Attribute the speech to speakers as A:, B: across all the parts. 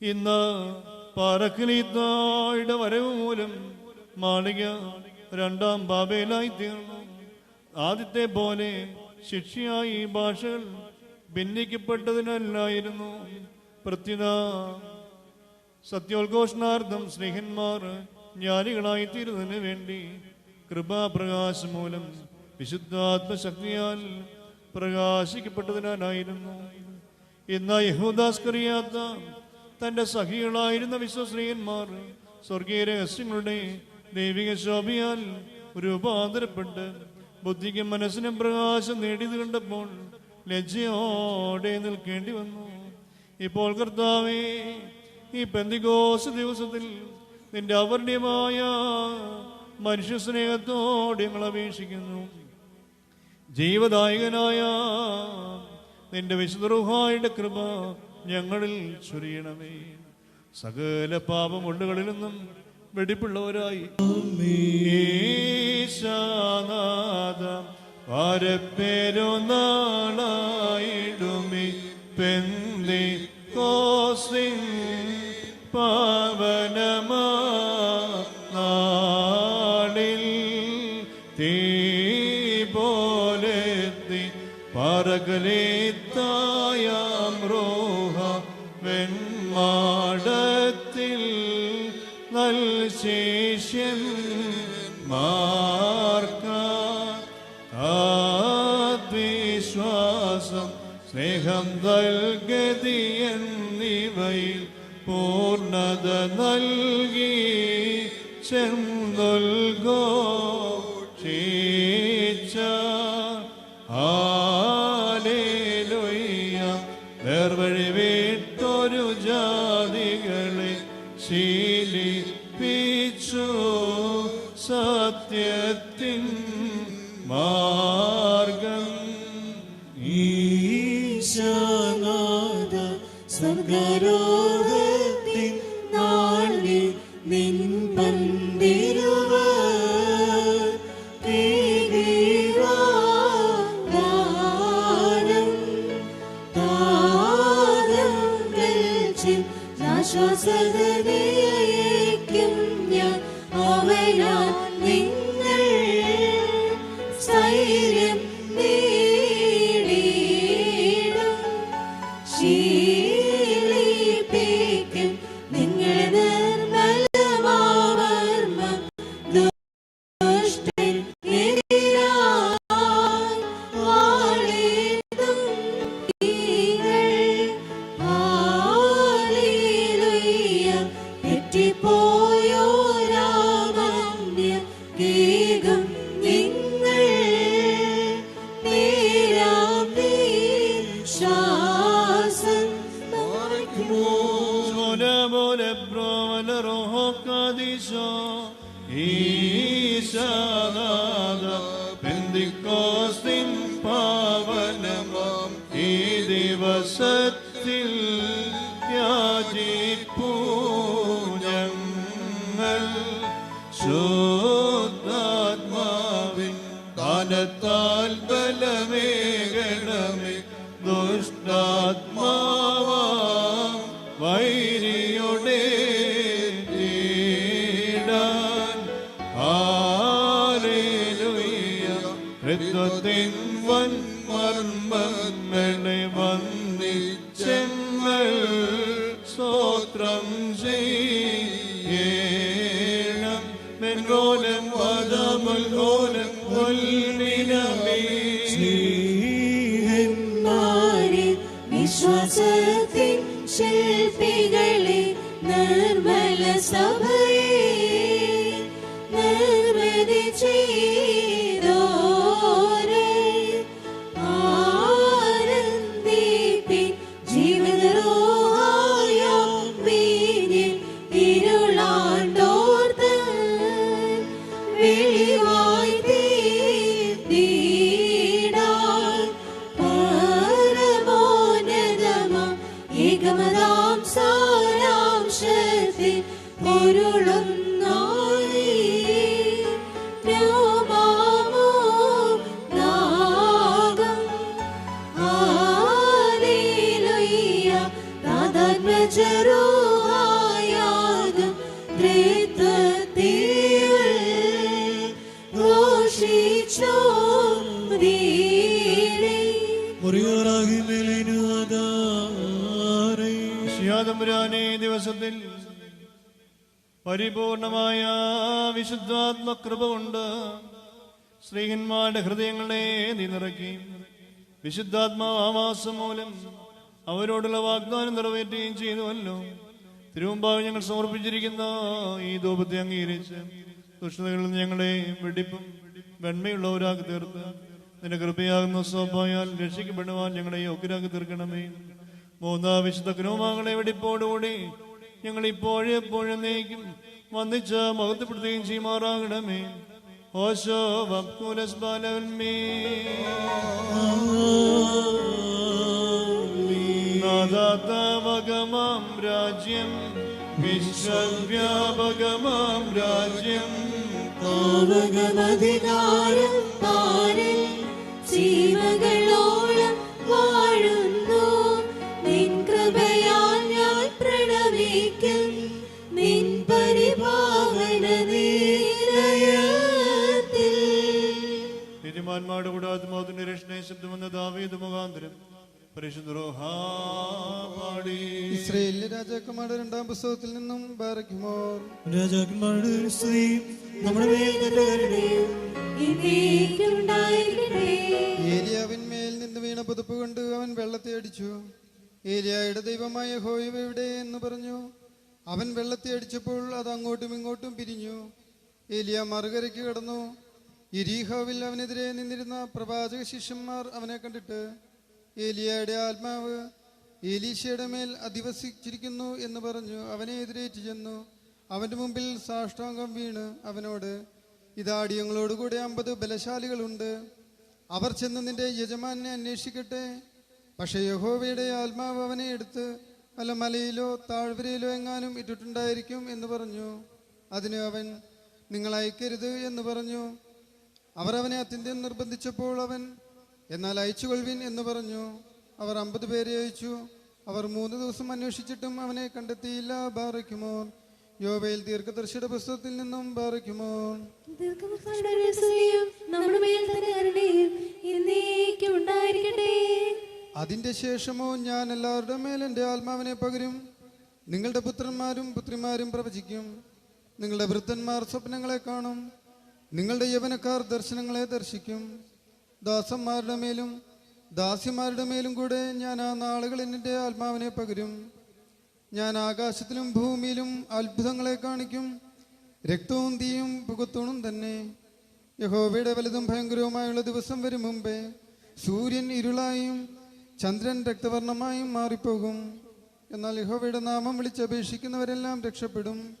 A: ഇന്ന് പാറക്കിലീത്തായുടെ വരവ് മൂലം മാളിക രണ്ടാം ബാബയിലായി തീർന്നു. ആദ്യത്തെ പോലെ ശിക്ഷയായി ഭാഷകൾ ഭിന്നിക്കപ്പെട്ടതിനല്ലായിരുന്നു. പ്രത്യുത സത്യോദ്ഘോഷണാർത്ഥം സ്നേഹന്മാർ ജ്ഞാനികളായി തീരുന്നതിന് വേണ്ടി കൃപാപ്രകാശം മൂലം വിശുദ്ധാത്മശക്തിയാൽ പ്രകാശിക്കപ്പെട്ടതിനാലായിരുന്നു. ഇന്ന് യഹൂദാസ്കറിയാത്ത തന്റെ സഖികളായിരുന്ന വിശ്വസ്ത്രീയന്മാർ സ്വർഗീയ രഹസ്യങ്ങളുടെ ദൈവിക ശോഭയാൽ രൂപാന്തരപ്പെട്ട് ബുദ്ധിക്കും മനസ്സിനും പ്രകാശം നേടിയത് കണ്ടപ്പോൾ ലജ്ജയോടെ നിൽക്കേണ്ടി വന്നു. ഇപ്പോൾ കർത്താവേ ഈ പെന്തികോസ് ദിവസത്തിൽ നിന്റെ അവർണ്യമായ മനുഷ്യ സ്നേഹത്തോടെ ഞങ്ങൾ അപേക്ഷിക്കുന്നു. ജീവദായകനായ നിന്റെ വിശുദ്ധ കൃപ ഞങ്ങളിൽ ചൊരിയണമേ. സകല പാപമുള്ളുകളിൽ നിന്നും വെടിപ്പുള്ളവരായി. ഈശാനാഥ പരപ്പെരുന്നാളായിടുമി പെന്തി കോസിൻ പാവനമാ നാളിൽ തീ പോലെത്തി പറകലേത്തായാം ചെന്നൊൽകോ ക്ഷീച്ച
B: çözemeyiz. على നിർമ്മല സഭയെ
A: പരിപൂർണമായ വിശുദ്ധാത്മകൃപ കൊണ്ട് സ്ത്രീഹന്മാരുടെ ഹൃദയങ്ങളെ നിറക്കി. വിശുദ്ധാത്മാവാസം മൂലം അവരോടുള്ള വാഗ്ദാനം നിറവേറ്റുകയും ചെയ്തുവല്ലോ. തിരുവമ്പാവ് ഞങ്ങൾ സമർപ്പിച്ചിരിക്കുന്ന ഈ ധൂപത്തെ അംഗീകരിച്ച് ദുഷ്ടതകളിൽ നിന്ന് ഞങ്ങളെ വെടിപ്പും വെണ്മയുള്ളവരാക്കി തീർത്ത് നിന്റെ കൃപയാകുന്ന സ്വഭായാൽ രക്ഷിക്കപ്പെടുവാൻ ഞങ്ങളെ യോഗ്യരാക്കി തീർക്കണമേ. മൂന്നാം വിശുദ്ധ ക്രോമാങ്ങളെ വെടിപ്പോടുകൂടി ഞങ്ങൾ ഇപ്പോഴും എപ്പോഴും നീക്കും. വന്നിച്ച മഹത്വപ്പെടുത്തുകയും ചെയ്യുമാറാകണമേ. ഓശോ വക്കൂലസ് ബാലവന്മേ നാദാതവകമാം രാജ്യം വിശ്വവ്യാപകമാം രാജ്യം.
B: പാരിൽ ജീവകളോളം
A: നീതിമാന്മാരുടെ കൂടെ ആത്മാവിന്റെ രക്ഷണയെ ശബ്ദമെന്ന ദാവീദ് മുഖാന്തരം പരിശുദ്ധ റൂഹാ പാടി.
C: ഇസ്രയേലിലെ രാജാക്കന്മാരുടെ രണ്ടാം പുസ്തകത്തിൽ നിന്നും ബാറയ്ക്കുമോർ
D: രാജാക്കന്മാരുടെ സ്ത്രീ നമ്മുടെ മേൽ
C: ഏലിയാവിന്മേൽ നിന്ന് വീണ പുതുപ്പ് കൊണ്ട് അവൻ വെള്ളത്തെ അടിച്ചു. ഏലിയായുടെ ദൈവമായ ഹോയവയുടെ എന്ന് പറഞ്ഞു. അവൻ വെള്ളത്തെ അടിച്ചപ്പോൾ അത് അങ്ങോട്ടും ഇങ്ങോട്ടും പിരിഞ്ഞു. ഏലിയ മറുകരയ്ക്ക് കടന്നു. ഇരീഹാവിൽ അവനെതിരെ നിന്നിരുന്ന പ്രവാചക ശിഷ്യന്മാർ അവനെ കണ്ടിട്ട് ഏലിയയുടെ ആത്മാവ് ഏലീശയുടെ മേൽ അധിവസിച്ചിരിക്കുന്നു എന്ന് പറഞ്ഞു അവനെ എതിരേറ്റ് ചെന്നു. അവന്റെ മുമ്പിൽ സാഷ്ടാംഗം വീണ് അവനോട് ഇതാടിയങ്ങളോടുകൂടെ അമ്പത് ബലശാലികളുണ്ട്. അവർ ചെന്ന് നിന്റെ യജമാനെ അന്വേഷിക്കട്ടെ. പക്ഷേ യഹോവയുടെ ആത്മാവ് അവനെ എടുത്ത് വല്ല മലയിലോ താഴ്വരയിലോ എങ്ങാനും ഇട്ടിട്ടുണ്ടായിരിക്കും എന്ന് പറഞ്ഞു. അതിന് അവൻ നിങ്ങൾ അയക്കരുത് എന്ന് പറഞ്ഞു. അവർ അവനെ അത്യന്തം നിർബന്ധിച്ചപ്പോൾ അവൻ എന്നാൽ അയച്ചുകൊള്ളുവിൻ എന്ന് പറഞ്ഞു. അവർ അമ്പത് പേരെ അയച്ചു. അവർ മൂന്ന് ദിവസം അന്വേഷിച്ചിട്ടും അവനെ കണ്ടെത്തിയില്ല. ബാറയ്ക്കുമോ യോബയിൽ ദീർഘദർശിയുടെ പുസ്തകത്തിൽ നിന്നും ബാറയ്ക്കുമോ
B: ദീർഘമുഖങ്ങളുടെ സ്തുതിയും നമ്മുടെ മേൽ തന്നെ കരുണയും എന്നേക്കും ഉണ്ടായിരിക്കട്ടെ.
C: അതിന്റെ ശേഷമോ ഞാൻ എല്ലാവരുടെ മേൽ എന്റെ ആത്മാവിനെ പകരും. നിങ്ങളുടെ പുത്രന്മാരും പുത്രിമാരും പ്രവചിക്കും. നിങ്ങളുടെ വൃദ്ധന്മാർ സ്വപ്നങ്ങളെ കാണും. നിങ്ങളുടെ യവനക്കാർ ദർശനങ്ങളെ ദർശിക്കും. ദാസന്മാരുടെ മേലും ദാസിമാരുടെ മേലും കൂടെ ഞാൻ ആ നാളുകളിൽ എന്റെ ആത്മാവിനെ പകരും. ഞാൻ ആകാശത്തിലും ഭൂമിയിലും അത്ഭുതങ്ങളെ കാണിക്കും. രക്തവും തീയും പുകത്തൂണും തന്നെ. യഹോവയുടെ വലുതും ഭയങ്കരവുമായുള്ള ദിവസം വരും മുമ്പേ സൂര്യൻ ഇരുളായും ചന്ദ്രൻ രക്തവർണമായും മാറിപ്പോകും. എന്നാൽ യഹോവയുടെ നാമം വിളിച്ചപേക്ഷിക്കുന്നവരെല്ലാം രക്ഷപ്പെടും.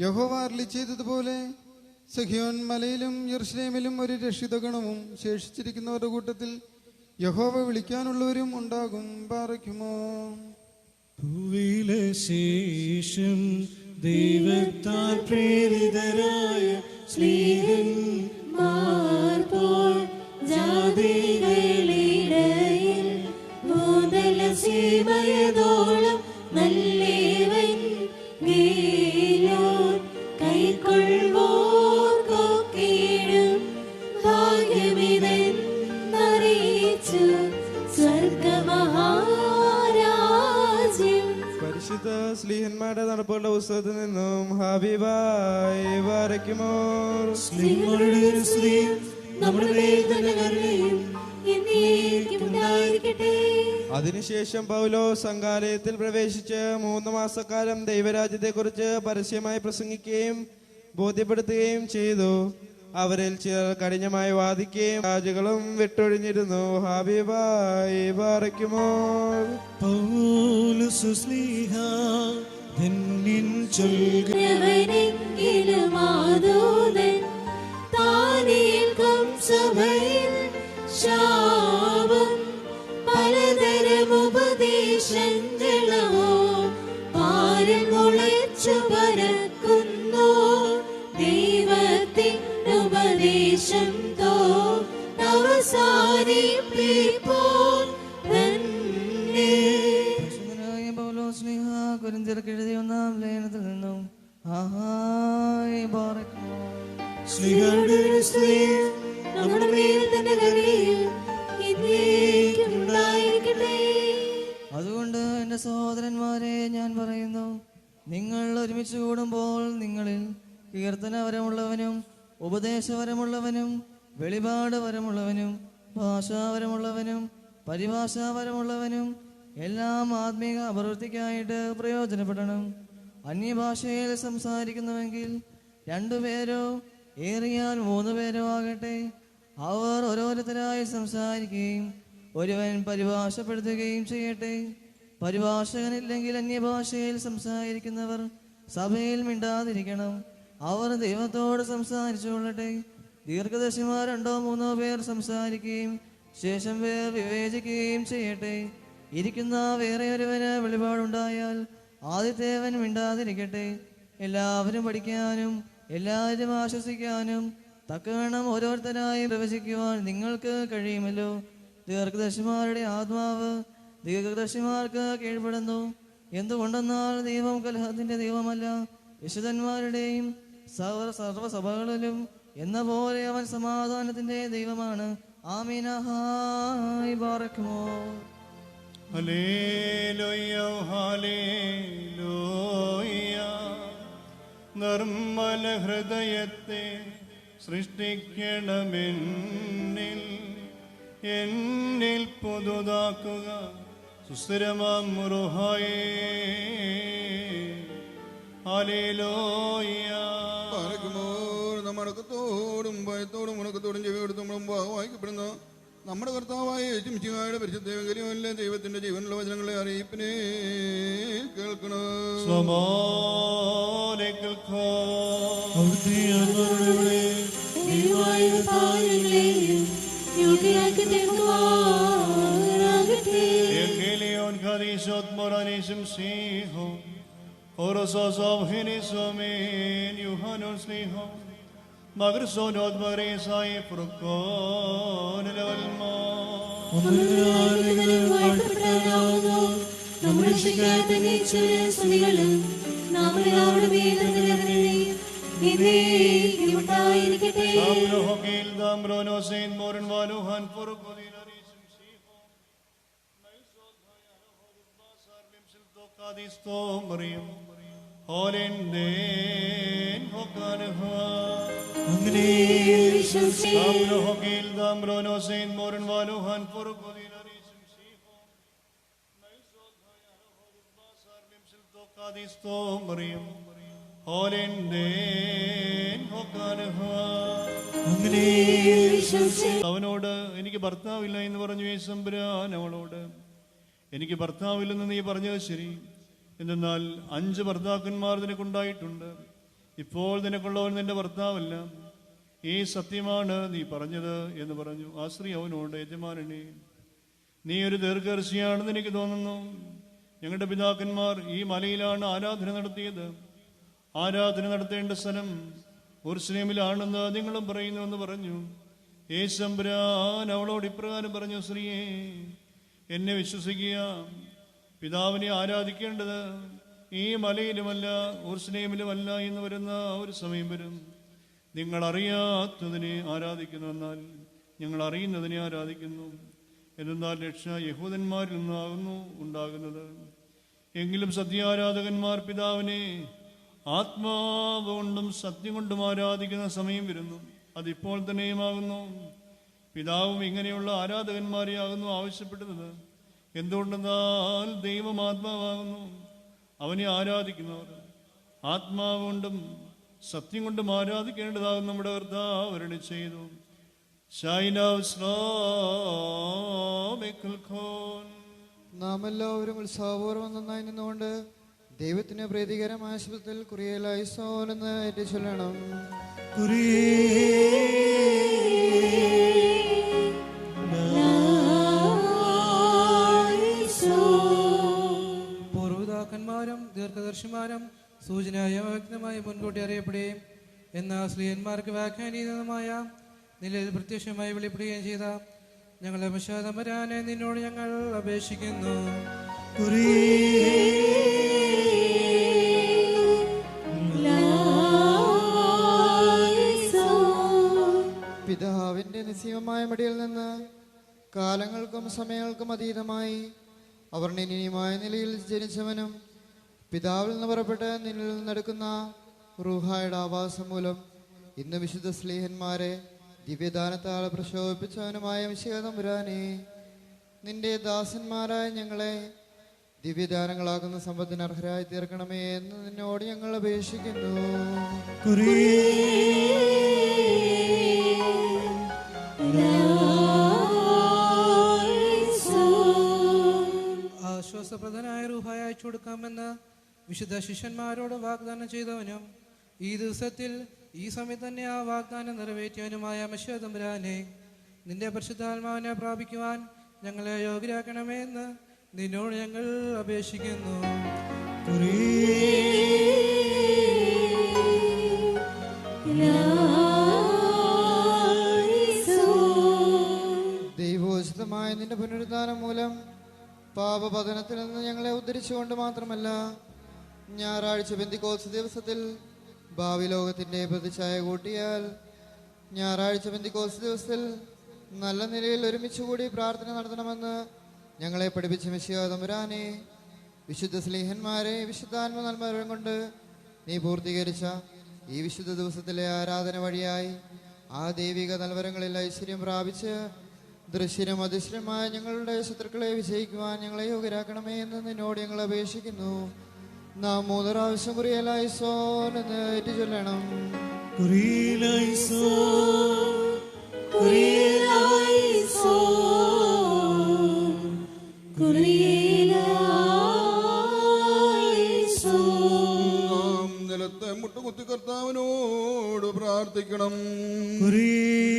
C: യഹോവ അർളി ചെയ്തതുപോലെ സഹിയോൻ മലയിലും യർഷ്ലേമിലും ഒരു രക്ഷിത ഗണവും ശേഷിച്ചിരിക്കുന്നവരുടെ കൂട്ടത്തിൽ യഹോവ വിളിക്കാനുള്ളവരും ഉണ്ടാകും. പാറയ്ക്കുമോ
D: ഭൂവിലെ ശേഷം ദൈവത്താൽ പ്രേരിതരായ സ്നേഹൻ
E: സ്ലീഹന്മാരുടെ നടപ്പുകളുടെ പുസ്തകത്തിൽ നിന്നും ഹബീബായി വരയ്ക്കുമോർ.
D: സ്ത്രീ
B: നമ്മുടെ
E: അതിനുശേഷം പൗലോ സംഘാലയത്തിൽ പ്രവേശിച്ച് മൂന്ന് മാസക്കാലം ദൈവരാജ്യത്തെക്കുറിച്ച് പരസ്യമായി പ്രസംഗിക്കുകയും ബോധ്യപ്പെടുത്തുകയും ചെയ്തു. അവരിൽ ചിലർ കഠിനമായി വാദിക്കുകയും രാജുകളും വിട്ടൊഴിഞ്ഞിരുന്നു. ഹാബിബായി വരയ്ക്കുമോർ.
D: പൗലുസു
B: യവനെങ്കിലും ആദൂതൻ താനേൽക്കും സഭയിൽ ശാപം പലതരം ഉപദേശങ്ങളോ പാരം മുളച്ചു പരക്കുന്നു. ദൈവത്തിൻ ഉപദേശം തോ അവസാനിപ്പിപ്പോ തന്നെ. നമ്മുടെ മേൽ ഉണ്ടായിരിക്കട്ടെ.
F: അതുകൊണ്ട് എന്റെ സഹോദരന്മാരെ ഞാൻ പറയുന്നു നിങ്ങൾ ഒരുമിച്ച് കൂടുമ്പോൾ നിങ്ങളിൽ കീർത്തനപരമുള്ളവനും ഉപദേശപരമുള്ളവനും വെളിപാട് ഭാഷാപരമുള്ളവനും ഭാഷാവരമുള്ളവനും പരിഭാഷാവരമുള്ളവനും എല്ലാം ആത്മീക അഭിവൃദ്ധിക്കായിട്ട് പ്രയോജനപ്പെടണം. അന്യഭാഷയിൽ സംസാരിക്കുന്നുവെങ്കിൽ രണ്ടുപേരോ ഏറിയാൽ മൂന്ന് പേരോ ആകട്ടെ. അവർ ഓരോരുത്തരായി സംസാരിക്കുകയും ഒരുവൻ പരിഭാഷപ്പെടുത്തുകയും ചെയ്യട്ടെ. പരിഭാഷകനില്ലെങ്കിൽ അന്യഭാഷയിൽ സംസാരിക്കുന്നവർ സഭയിൽ മിണ്ടാതിരിക്കണം. അവർ ദൈവത്തോട് സംസാരിച്ചുകൊള്ളട്ടെ. കൊള്ളട്ടെ ദീർഘദർശിമാർ രണ്ടോ മൂന്നോ പേർ സംസാരിക്കുകയും ശേഷം പേർ വിവേചിക്കുകയും ചെയ്യട്ടെ. ഇരിക്കുന്ന വേറെ ഒരുവന് വെളിപാടുണ്ടായാൽ ആദ്യത്തേവൻ മിണ്ടാതിരിക്കട്ടെ. എല്ലാവരും പഠിക്കാനും എല്ലാവരും ആശ്വസിക്കാനും തക്കവണ്ണം ഓരോരുത്തരായി പ്രവചിക്കുവാൻ നിങ്ങൾക്ക് കഴിയുമല്ലോ. ദീർഘദർശിമാരുടെ ആത്മാവ് ദീർഘദർശിമാർക്ക് കീഴ്പ്പെടുന്നു. എന്തുകൊണ്ടെന്നാൽ ദൈവം കലഹത്തിന്റെ ദൈവമല്ല. വിശുദ്ധന്മാരുടെയും സർവ സർവസഭകളിലും എന്ന പോലെ അവൻ സമാധാനത്തിന്റെ ദൈവമാണ്. ആമീനഹായി ബാറക്കുമോ
A: നിർമ്മല ഹൃദയത്തെ സൃഷ്ടിക്കണമെന്നിൽ എന്നിൽ പുതുതാക്കുക സുസ്ഥിരമാം മുറുഹായേ
G: പാലക്കുമോർ നമ്മുടെ അടക്കത്തോടും ഭയത്തോടും ഉണക്കത്തോടും ചെവിയോടും വായിക്കപ്പെടുന്ന. നമ്മുടെ കർത്താവായ യേശുമിശിഹായുടെ പരിശുദ്ധ ദേവകരിയല്ല ദൈവത്തിന്റെ ജീവനുള്ള വചനങ്ങളെ അറിയിപ്പിനെ കേൾക്കണം?
A: kadishot moranism siho. Orosos of hinisomen Yuhanon sliho. Magrosonod magresai O lalma.
B: ഒന്നിനും വാഴ്ത്തപ്പെടാനാവുന്നു നമ്മുടെ ശിക്കാത്ത സ്തുതികളും നാം എല്ലാവരുടെ മേലും ഉണ്ടായിരിക്കട്ടെ
A: Samno hokil damrono sein അവനോട് എനിക്ക് ഭർത്താവില്ല എന്ന് പറഞ്ഞു യേശമ്പുരാൻ അവളോട്. എനിക്ക് ഭർത്താവില്ലെന്ന് നീ പറഞ്ഞത് ശരി. എന്തെന്നാൽ അഞ്ച് ഭർത്താക്കന്മാർ നിനക്കുണ്ടായിട്ടുണ്ട്. ഇപ്പോൾ നിനക്കുള്ളവൻ നിന്റെ ഭർത്താവല്ല. ഈ സത്യമാണ് നീ പറഞ്ഞത് എന്ന് പറഞ്ഞു. ആ സ്ത്രീ അവനോട് യജമാനനെ നീ ഒരു ദീർഘർഷിയാണെന്ന് എനിക്ക് തോന്നുന്നു. ഞങ്ങളുടെ പിതാക്കന്മാർ ഈ മലയിലാണ് ആരാധന നടത്തിയത്. ആരാധന നടത്തേണ്ട സ്ഥലം ഉർസ്ലേമിലാണെന്ന് നിങ്ങളും പറയുന്നു എന്ന് പറഞ്ഞു യേശമ്പരാൻ അവളോട് ഇപ്രകാരം പറഞ്ഞു സ്ത്രീയെ എന്നെ വിശ്വസിക്കുക. പിതാവിനെ ആരാധിക്കേണ്ടത് ഈ മലയിലുമല്ല ഊർസ്ലേമിലുമല്ല എന്ന് വരുന്ന ഒരു സമയം വരും. നിങ്ങൾ അറിയാത്തതിനെ ആരാധിക്കുന്നു എന്നാൽ ഞങ്ങൾ അറിയുന്നതിനെ ആരാധിക്കുന്നു. എന്നാൽ രക്ഷ യഹൂദന്മാരിൽ നിന്നാകുന്നു ഉണ്ടാകുന്നത്. എങ്കിലും സത്യാരാധകന്മാർ പിതാവിനെ ആത്മാവ് കൊണ്ടും സത്യം കൊണ്ടും ആരാധിക്കുന്ന സമയം വരുന്നു. അതിപ്പോൾ തന്നെയുമാകുന്നു. പിതാവും ഇങ്ങനെയുള്ള ആരാധകന്മാരെയാകുന്നു ആവശ്യപ്പെടുന്നത് എന്തുകൊണ്ടെന്നാൽ ദൈവം ആത്മാവാകുന്നു. അവനെ ആരാധിക്കുന്നവർ. ആത്മാവ് കൊണ്ടും സത്യം കൊണ്ടും ആരാധിക്കേണ്ടതാകും നമ്മുടെ വൃദ്ധാവരണി ചെയ്തു. നാമെല്ലാവരും
C: നാം എല്ലാവരും ഉത്സാഹപൂർവം നന്നായി നിന്നുകൊണ്ട് ദൈവത്തിന് പ്രീതികരമായ ശബ്ദത്തിൽ കുറിയലായി സോലെന്ന് ഏറ്റു ചൊല്ലണം.
H: വർഷമാനം സൂചനയായ വ്യക്തമായി മുൻകൂട്ടി അറിയപ്പെടുകയും എന്നാൽ സ്ത്രീയന്മാർക്ക് വ്യാഖ്യാനീതമായ നിലയിൽ പ്രത്യക്ഷമായി വെളിപ്പെടുകയും ചെയ്ത ഞങ്ങളെ വിഷാദം വരാനെ നിന്നോട് ഞങ്ങൾ അപേക്ഷിക്കുന്നു.
B: പിതാവിന്റെ നിസ്സീമമായ മടിയിൽ നിന്ന്
I: കാലങ്ങൾക്കും സമയങ്ങൾക്കും അതീതമായി അവർ നിനിയമായ നിലയിൽ ജനിച്ചവനും പിതാവിൽ നിന്ന് പുറപ്പെട്ട് നിന്നിൽ നിന്നെടുക്കുന്ന റൂഹായുടെ ആവാസം മൂലം ഇന്ന് വിശുദ്ധ സ്ലീഹന്മാരെ ദിവ്യദാനത്താൽ പ്രശോഭിപ്പിച്ചവനുമായ വിശേതമ്പുരാനെ നിന്റെ ദാസന്മാരായ ഞങ്ങളെ ദിവ്യദാനങ്ങളാകുന്ന സമ്പത്തിന് അർഹരായി തീർക്കണമേ എന്ന് നിന്നോട് ഞങ്ങൾ അപേക്ഷിക്കുന്നു.
H: ആശ്വാസപ്രദനായ റൂഹായ അയച്ചു കൊടുക്കാമെന്ന് വിശുദ്ധ ശിഷ്യന്മാരോട് വാഗ്ദാനം ചെയ്തവനും ഈ ദിവസത്തിൽ ഈ സമയത്ത് തന്നെ ആ വാഗ്ദാനം നിറവേറ്റിയവനുമായ മശ്വതമ്പുരാനെ നിന്റെ പരിശുദ്ധാത്മാവിനെ പ്രാപിക്കുവാൻ ഞങ്ങളെ യോഗ്യരാക്കണമേ എന്ന് നിന്നോട് ഞങ്ങൾ അപേക്ഷിക്കുന്നു.
I: ദൈവോചിതമായ നിന്റെ പുനരുദ്ധാനം മൂലം പാപപതനത്തിൽ നിന്ന് ഞങ്ങളെ ഉദ്ധരിച്ചുകൊണ്ട് മാത്രമല്ല ഞായറാഴ്ച ബന്ധിക്കോസ് ദിവസത്തിൽ ഭാവി ലോകത്തിന്റെ പ്രതിച്ഛായ കൂട്ടിയാൽ ഞായറാഴ്ച ബന്ധിക്കോസ് ദിവസത്തിൽ നല്ല നിലയിൽ ഒരുമിച്ച് കൂടി പ്രാർത്ഥന നടത്തണമെന്ന് ഞങ്ങളെ പഠിപ്പിച്ച മിശിയാതമ്പുരാനെ വിശുദ്ധ സ്നേഹന്മാരെ വിശുദ്ധാത്മ നൽമരം കൊണ്ട് നീ പൂർത്തീകരിച്ച ഈ വിശുദ്ധ ദിവസത്തിലെ ആരാധന വഴിയായി ആ ദൈവിക നൽവരങ്ങളിൽ ഐശ്വര്യം പ്രാപിച്ച് ദൃശ്യനും അദൃശ്യമായ ഞങ്ങളുടെ ശത്രുക്കളെ വിജയിക്കുവാൻ ഞങ്ങളെ യോഗ്യരാക്കണമേ എന്ന് നിന്നോട് ഞങ്ങൾ അപേക്ഷിക്കുന്നു. നാം മൂന്ന് പ്രാവശ്യം കുറിയലായി സോൻ എന്ന് ഏറ്റു ചൊല്ലണം.
D: കുറിയിലായിസോ
B: നാം നിലത്തെ മുട്ടുകുത്തി കർത്താവിനോട് പ്രാർത്ഥിക്കണം. കുരിയേലാ